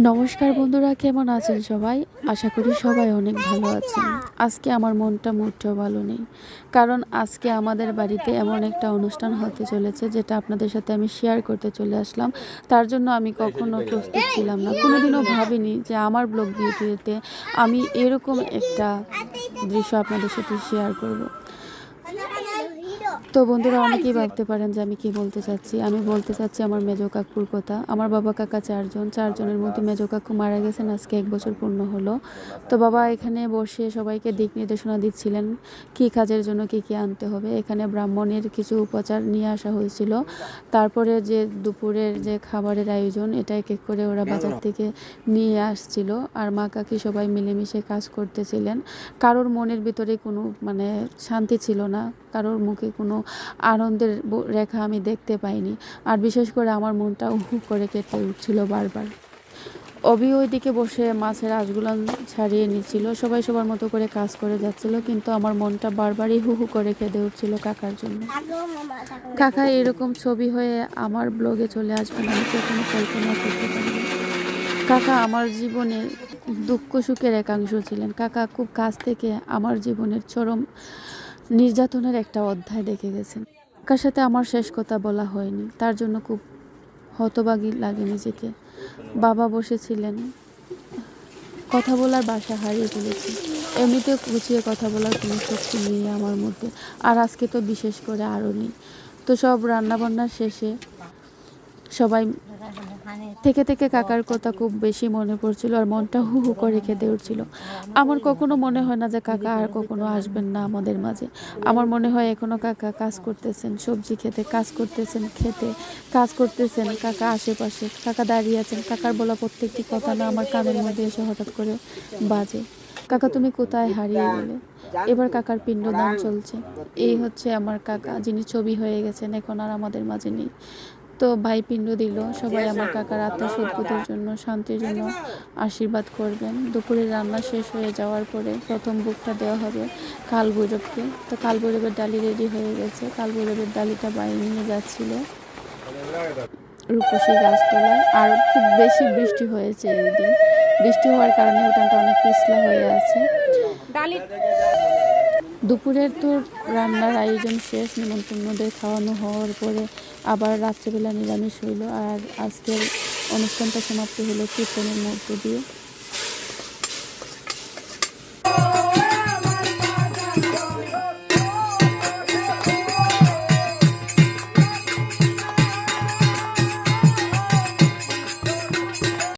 নমস্কার বন্ধুরা, কেমন আছেন সবাই? আশা করি সবাই অনেক ভালো আছেন। আজকে আমার মনটা মোটেও ভালো নেই। কারণ আজকে আমাদের বাড়িতে এমন একটা অনুষ্ঠান হতে চলেছে, যেটা আপনাদের সাথে আমি শেয়ার করতে চলে আসলাম। তার জন্য আমি কখনো প্রস্তুত ছিলাম না। কোনোদিনও ভাবিনি যে আমার ব্লগ ভিডিওতে আমি এরকম একটা দৃশ্য আপনাদের সাথে শেয়ার করব। তো বন্ধুরা, অনেকেই ভাবতে পারেন যে আমি কি বলতে চাচ্ছি। আমি বলতে চাচ্ছি আমার মেজো কাকুর কথা। আমার বাবা কাকা চারজন। চারজনের মধ্যে মেজো কাকু মারা গেছেন, আজকে এক বছর পূর্ণ হলো। তো বাবা এখানে বসে সবাইকে দিক নির্দেশনা দিচ্ছিলেন, কি কাজের জন্য কি কি আনতে হবে। এখানে ব্রাহ্মণের কিছু উপচার নিয়ে আসা হয়েছিল। তারপরে যে দুপুরের যে খাবারের আয়োজন, এটা এক এক করে ওরা বাজার থেকে নিয়ে আসছিল। আর মা কাকি সবাই মিলেমিশে কাজ করতেছিলেন। কারোর মনের ভিতরে কোনো মানে শান্তি ছিল না। কারোর মুখে কোনো আনন্দের রেখা আমি দেখতে পাইনি। আর বিশেষ করে আমার মনটা উহু করে কেটে উঠছিল বারবার। অবি ওইদিকে বসে মাছের আঁশগুলো ছাড়িয়ে নিচ্ছিল, সবাই সবার মতো করে কাজ করে যাচ্ছিল, কিন্তু আমার মনটা বারবারই হু হু করে কেঁদে উঠছিল কাকার জন্য। কাকা এরকম ছবি হয়ে আমার ব্লগে চলে আসবেন, আমি কখনো কল্পনা করতে পারিনি কাকা আমার জীবনের দুঃখ সুখের একাংশ ছিলেন। কাকা খুব কাছ থেকে আমার জীবনের চরম নির্যাতনের একটা অধ্যায় দেখে গেছেন। কার সাথে আমার শেষ কথা বলা হয়নি, তার জন্য খুব হতবাগী লাগে নিজেকে। বাবা বসেছিলেন, কথা বলার বাসা হারিয়ে ফেলেছি। এমনিতে গুছিয়ে কথা বলার কোনো শক্তি নেই আমার মধ্যে, আর আজকে তো বিশেষ করে আরও নেই। তো সব রান্নাবান্নার শেষে সবাই থেকে থেকে কাকার কথা খুব বেশি মনে পড়ছিল আর মনটা হু হু করে খেতে উঠছিল। আমার কখনো মনে হয় না যে কাকা আর কখনো আসবেন না আমাদের মাঝে। আমার মনে হয় এখনও কাকা কাজ করতেছেন, সবজি খেতে, কাজ করতেছেন, খেতে, কাজ করতেছেন, কাকা আশেপাশে, কাকা দাঁড়িয়ে আছেন, কাকার বলা প্রত্যেকটি কথা না আমার কানের মধ্যে এসে হঠাৎ করে বাজে। কাকা তুমি কোথায় হারিয়ে গেলে? এবার কাকার পিণ্ড পিণ্ডদান চলছে। এই হচ্ছে আমার কাকা, যিনি ছবি হয়ে গেছেন, এখন আর আমাদের মাঝে নেই। তো ভাই পিণ্ড দিল। সবাই আমার কাকার আত্মা সদ্গতির জন্য শান্তির জন্য আশীর্বাদ করবেন। দুপুরে রান্না শেষ হয়ে যাওয়ার পরে প্রথম বুকটা দেওয়া হবে কাল ভৈরবকে তো কাল ভৈরবের ডালি রেডি হয়ে গেছে। কাল ভৈরবের ডালিটা বাইরে নিয়ে যাচ্ছিল রূপসী গাছতলায়। আর খুব বেশি বৃষ্টি হয়েছে এই দিন। বৃষ্টি হওয়ার কারণে উঠানটা অনেক পিছলা হয়ে আছে। দুপুরের তো রান্নার আয়োজন শেষ নিমন্ত্রণদের খাওয়ানো হওয়ার পরে আবার রাত্রেবেলা নিরামিষ হইল। আর আজকের অনুষ্ঠানটা সমাপ্ত হলো কীর্তনের মধ্য দিয়ে।